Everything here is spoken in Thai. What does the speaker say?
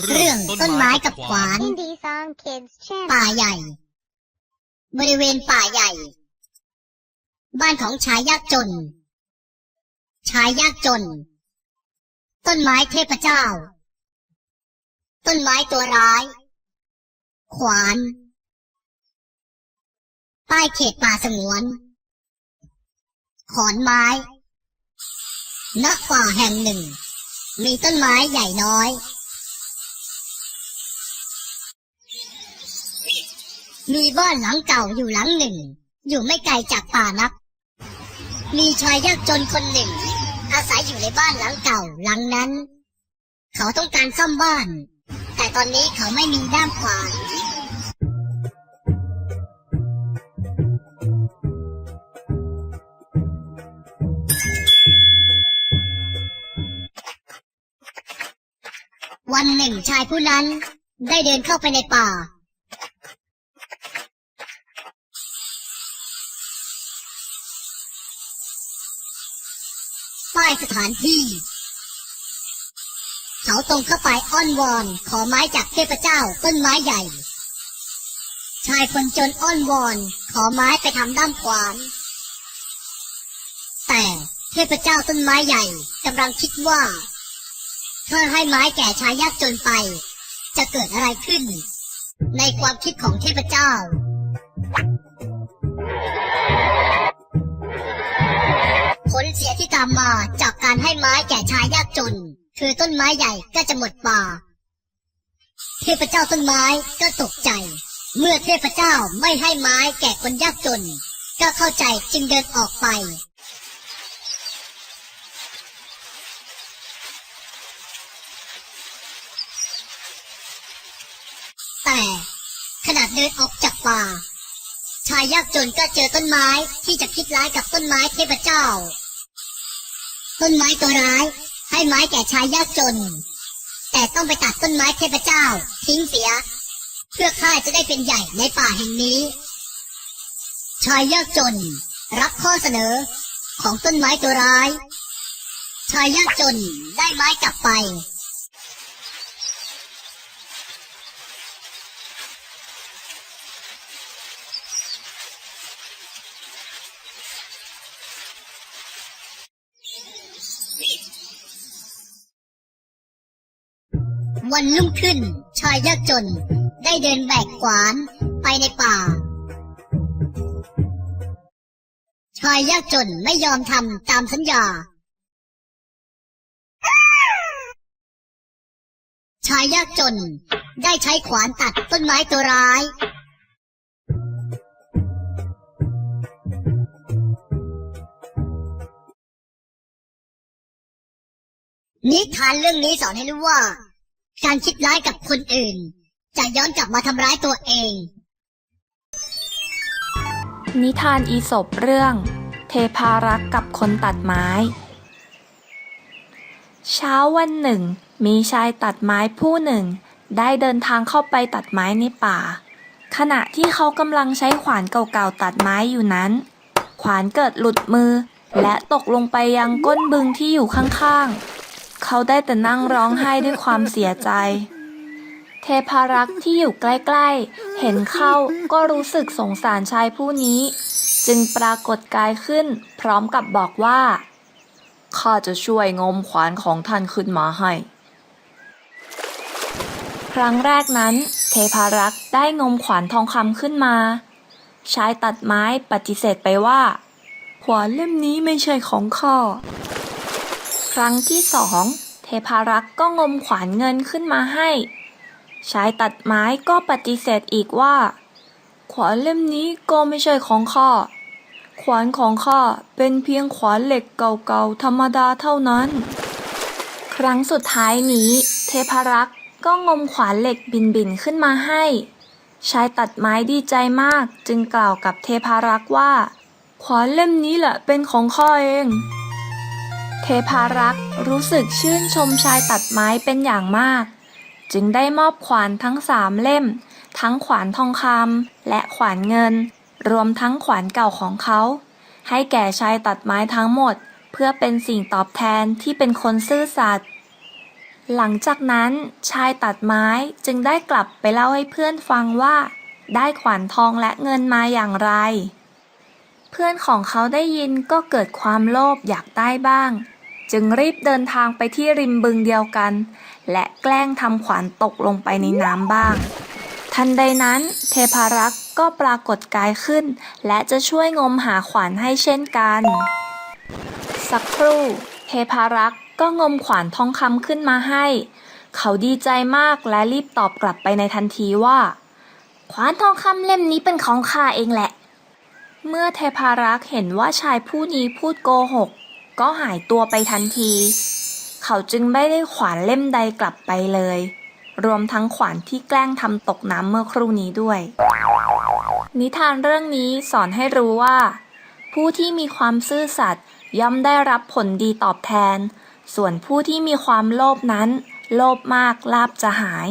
เรื่องต้นไม้กับขวาน Indie Song Kids Channel ป่าใหญ่ บริเวณป่าใหญ่ บ้านของชายยากจน ชายยากจน ต้นไม้เทพเจ้า ต้นไม้ตัวร้าย ขวานใต้เขตป่าสงวน ขอนไม้ณป่าแห่งหนึ่ง มีต้นไม้ใหญ่น้อย มีบ้านหลังเก่าอยู่หลังหนึ่ง อยู่ไม่ไกลจากป่านัก มีชายยากจนคนหนึ่ง อาศัยอยู่ในบ้านหลังเก่าหลังนั้น เขาต้องการซ่อมบ้าน แต่ตอนนี้เขาไม่มีด้ามขวานวันหนึ่งชายผู้นั้นได้เดินเข้าไปในป่า ป้ายสถานที่ เขาตรงเข้าไปอ้อนวอน ขอไม้จากเทพเจ้าต้นไม้ใหญ่ ชายคนจนอ้อนวอน ขอไม้ไปทำด้ามขวาน แต่เทพเจ้าต้นไม้ใหญ่กำลังคิดว่า ถ้าให้ไม้แก่ชายยากจนไป จะเกิดอะไรขึ้น ในความคิดของเทพเจ้า เสียที่ตามมาจากการให้ไม้แก่ชายยากจน คือต้นไม้ใหญ่ก็จะหมดป่า เทพเจ้าต้นไม้ก็ตกใจ เมื่อเทพเจ้าไม่ให้ไม้แก่คนยากจน ก็เข้าใจจึงเดินออกไปแต่ขนาดเดินออกจากป่า ชายยากจนก็เจอต้นไม้ที่จะคิดร้ายกับต้นไม้เทพเจ้า ต้นไม้ตัวร้าย ให้ไม้แก่ชายยากจน แต่ต้องไปตัดต้นไม้เทพเจ้า ทิ้งเสีย เพื่อข้าจะได้เป็นใหญ่ในป่าแห่งนี้ ชายยากจน รับข้อเสนอของต้นไม้ตัวร้าย ชายยากจนได้ไม้กลับไป วันรุ่งขึ้น ชายยากจน ได้เดินแบกขวานไปในป่า ชายยากจนไม่ยอมทำตามสัญญา ชายยากจนได้ใช้ขวานตัดต้นไม้ตัวร้ายนิทานเรื่องนี้สอนให้รู้ว่า การคิดร้ายกับคนอื่น จะย้อนกลับมาทำร้ายตัวเอง นิทานอีสบเรื่อง เทพารักษ์กับคนตัดไม้ เช้าวันหนึ่ง มีชายตัดไม้ผู้หนึ่ง ได้เดินทางเข้าไปตัดไม้ในป่า ขณะที่เขากำลังใช้ขวานเก่าๆตัดไม้อยู่นั้น ขวานเกิดหลุดมือและตกลงไปยังก้นบึงที่อยู่ข้างๆ เขาได้แต่นั่งร้องไห้ด้วยความเสียใจ เทพารักษ์ที่อยู่ใกล้ๆ เห็นเข้าก็รู้สึกสงสารชายผู้นี้ จึงปรากฏกายขึ้น พร้อมกับบอกว่า ข้าจะช่วยงมขวานของท่านขึ้นมาให้ ครั้งแรกนั้น เทพารักษ์ได้งมขวานทองคำขึ้นมาชายตัดไม้ปฏิเสธไปว่า ขวานเล่มนี้ไม่ใช่ของข้า ครั้งที่สองเทพารักษ์ก็งมขวานเงินขึ้นมาให้ ชายตัดไม้ก็ปฏิเสธอีกว่า ขวานเล่มนี้ก็ไม่ใช่ของข้า ขวานของข้าเป็นเพียงขวานเหล็กเก่าๆธรรมดาเท่านั้น ครั้งสุดท้ายนี้ เทพารักษ์ก็งมขวานเหล็กบินๆขึ้นมาให้ชายตัดไม้ดีใจมากจึงกล่าวกับเทพารักษ์ว่า ขวานเล่มนี้แหละเป็นของข้าเอง เทพารักษ์รู้สึกชื่นชมชายตัดไม้เป็นอย่างมาก จึงได้มอบขวานทั้งสามเล่ม ทั้งขวานทองคำและขวานเงิน รวมทั้งขวานเก่าของเขา ให้แก่ชายตัดไม้ทั้งหมด เพื่อเป็นสิ่งตอบแทนที่เป็นคนซื่อสัตย์หลังจากนั้นชายตัดไม้จึงได้กลับไปเล่าให้เพื่อนฟังว่า ได้ขวานทองและเงินมาอย่างไร เพื่อนของเขาได้ยินก็เกิดความโลภอยากได้บ้าง จึงรีบเดินทางไปที่ริมบึงเดียวกัน และแกล้งทำขวานตกลงไปในน้ำบ้าง ทันใดนั้น เทพารักษ์ก็ปรากฏกายขึ้น และจะช่วยงมหาขวานให้เช่นกัน สักครู่ เทพารักษ์ก็งมขวานทองคำขึ้นมาให้ เขาดีใจมากและรีบตอบกลับไปในทันทีว่า ขวานทองคำเล่มนี้เป็นของข้าเองแหละ เมื่อเทพารักษ์เห็นว่าชายผู้นี้พูดโกหก ก็หายตัวไปทันที เขาจึงไม่ได้ขวานเล่มใดกลับไปเลย รวมทั้งขวานที่แกล้งทำตกน้ำเมื่อครู่นี้ด้วย นิทานเรื่องนี้สอนให้รู้ว่า ผู้ที่มีความซื่อสัตย์ย่อมได้รับผลดีตอบแทน ส่วนผู้ที่มีความโลภนั้น โลภมากลาบจะหาย